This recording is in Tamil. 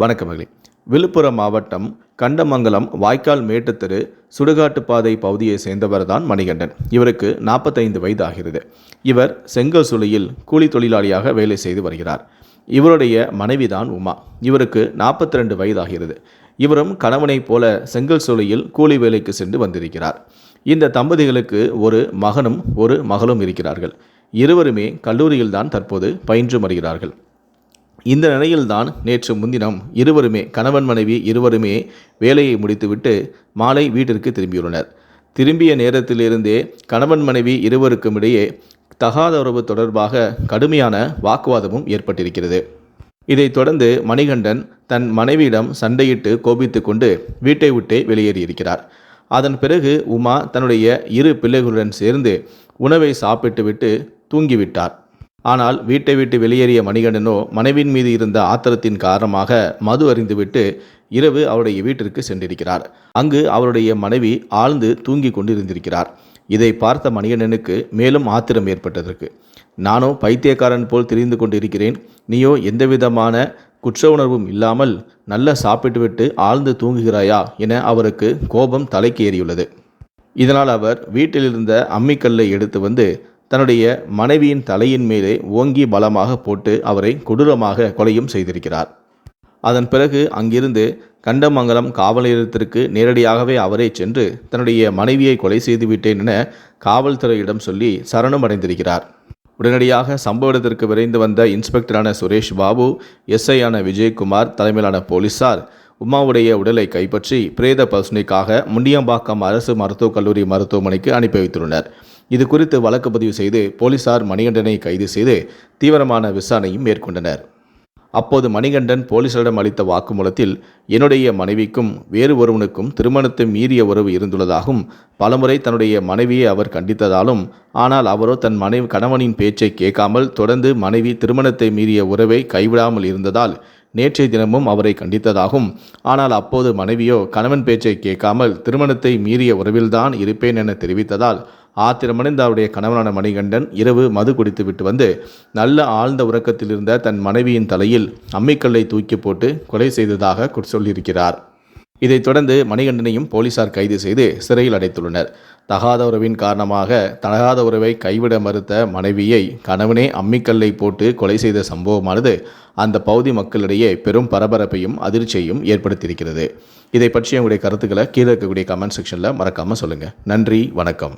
வணக்கம் மகளே. விழுப்புரம் மாவட்டம் கண்டமங்கலம் வாய்க்கால் மேட்டுத்தெரு சுடுகாட்டு பாதை பகுதியை சேர்ந்தவர் தான் மணிகண்டன். இவருக்கு நாற்பத்தைந்து வயது ஆகிறது இவர் செங்கல் சூளையில் கூலி தொழிலாளியாக வேலை செய்து வருகிறார். இவருடைய மனைவிதான் உமா. இவருக்கு நாற்பத்தி ரெண்டு வயதாகிறது. இவரும் கணவனைப் போல செங்கல் சூளையில் கூலி வேலைக்கு சென்று வந்திருக்கிறார். இந்த தம்பதிகளுக்கு ஒரு மகனும் ஒரு மகளும் இருக்கிறார்கள். இருவருமே கல்லூரியில்தான் தற்போது பயின்று வருகிறார்கள். இந்த நிலையில்தான் நேற்று முன்தினம் இருவருமே கணவன் மனைவி இருவருமே வேலையை முடித்துவிட்டு மாலை வீட்டிற்கு திரும்பியுள்ளனர். திரும்பிய நேரத்திலிருந்தே கணவன் மனைவி இருவருக்கும் இடையே தகாத உறவு தொடர்பாக கடுமையான வாக்குவாதமும் ஏற்பட்டிருக்கிறது. இதைத் தொடர்ந்து மணிகண்டன் தன் மனைவியிடம் சண்டையிட்டு கோபித்து கொண்டு வீட்டை விட்டே வெளியேறியிருக்கிறார். அதன் பிறகு உமா தன்னுடைய இரு பிள்ளைகளுடன் சேர்ந்து உணவை சாப்பிட்டுவிட்டு தூங்கிவிட்டார். ஆனால் வீட்டை விட்டு வெளியேறிய மணிகண்டனோ மனைவியின் மீது இருந்த ஆத்திரத்தின் காரணமாக மது அறிந்துவிட்டு இரவு அவருடைய வீட்டிற்கு சென்றிருக்கிறார். அங்கு அவருடைய மனைவி ஆழ்ந்து தூங்கி கொண்டிருந்திருக்கிறார். இதை பார்த்த மணிகண்டனுக்கு மேலும் ஆத்திரம் ஏற்பட்டதற்கு. நானோ பைத்தியக்காரன் போல் தெரிந்து கொண்டிருக்கிறேன். நீயோ எந்தவிதமான குற்ற உணர்வும் இல்லாமல் நல்ல சாப்பிட்டுவிட்டு ஆழ்ந்து தூங்குகிறாயா? என அவருக்கு கோபம் தலைக்கு ஏறியுள்ளது. இதனால் அவர் வீட்டிலிருந்த அம்மிக்கல்லை எடுத்து வந்து தன்னுடைய மனைவியின் தலையின் மேலே ஓங்கி பலமாக போட்டு அவரை கொடூரமாக கொலையும் செய்திருக்கிறார். அதன் பிறகு அங்கிருந்து கண்டமங்கலம் காவல் நிலையத்திற்கு நேரடியாகவே அவரே சென்று தன்னுடைய மனைவியை கொலை செய்துவிட்டேன் என காவல்துறையிடம் சொல்லி சரணம் அடைந்திருக்கிறார் உடனடியாக சம்பவ இடத்திற்கு விரைந்து வந்த இன்ஸ்பெக்டரான சுரேஷ் பாபு எஸ்ஐயான விஜயகுமார் தலைமையிலான போலீசார் உமாவுடைய உடலை கைப்பற்றி பிரேத பரிசோதனைக்காக முண்டியம்பாக்கம் அரசு மருத்துவக் கல்லூரி மருத்துவமனைக்கு அனுப்பி வைத்துள்ளனர். இது குறித்து வழக்கு பதிவு செய்து போலீசார் மணிகண்டனை கைது செய்து தீவிரமான விசாரணையும் மேற்கொண்டனர். அப்போது மணிகண்டன் போலீசாரிடம் அளித்த வாக்குமூலத்தில் என்னுடைய மனைவிக்கும் வேறு ஒருவனுக்கும் திருமணத்தை மீறிய உறவு இருந்துள்ளதாகவும் பலமுறை தன்னுடைய மனைவியை அவர் கண்டித்ததாலும் ஆனால் அவரோ தன் மனைவி கணவனின் பேச்சை கேட்காமல் தொடர்ந்து மனைவி திருமணத்தை மீறிய உறவை கைவிடாமல் இருந்ததால் நேற்றைய தினமும் அவரை கண்டித்ததாகும். ஆனால் அப்போது மனைவியோ கணவன் பேச்சை கேட்காமல் திருமணத்தை மீறிய உறவில்தான் இருப்பேன் என தெரிவித்ததால் ஆத்திரமடைந்த அவருடைய கணவனான மணிகண்டன் இரவு மது குடித்துவிட்டு வந்து நல்ல ஆழ்ந்த உறக்கத்தில் இருந்த தன் மனைவியின் தலையில் அம்மிக்கல்லை தூக்கி போட்டு கொலை செய்ததாக சொல்லியிருக்கிறார். இதைத் தொடர்ந்து மணிகண்டனையும் போலீசார் கைது செய்து சிறையில் அடைத்துள்ளனர். தகாத உறவின் காரணமாக தகாத உறவை கைவிட மறுத்த மனைவியை கணவனே அம்மிக்கல்லை போட்டு கொலை செய்த சம்பவமானது அந்த பகுதி மக்களிடையே பெரும் பரபரப்பையும் அதிர்ச்சியையும் ஏற்படுத்தியிருக்கிறது. இதை பற்றி உங்களுடைய கருத்துக்களை கீழே இருக்கக்கூடிய கமெண்ட் செக்ஷனில் மறக்காமல் சொல்லுங்கள் நன்றி வணக்கம்.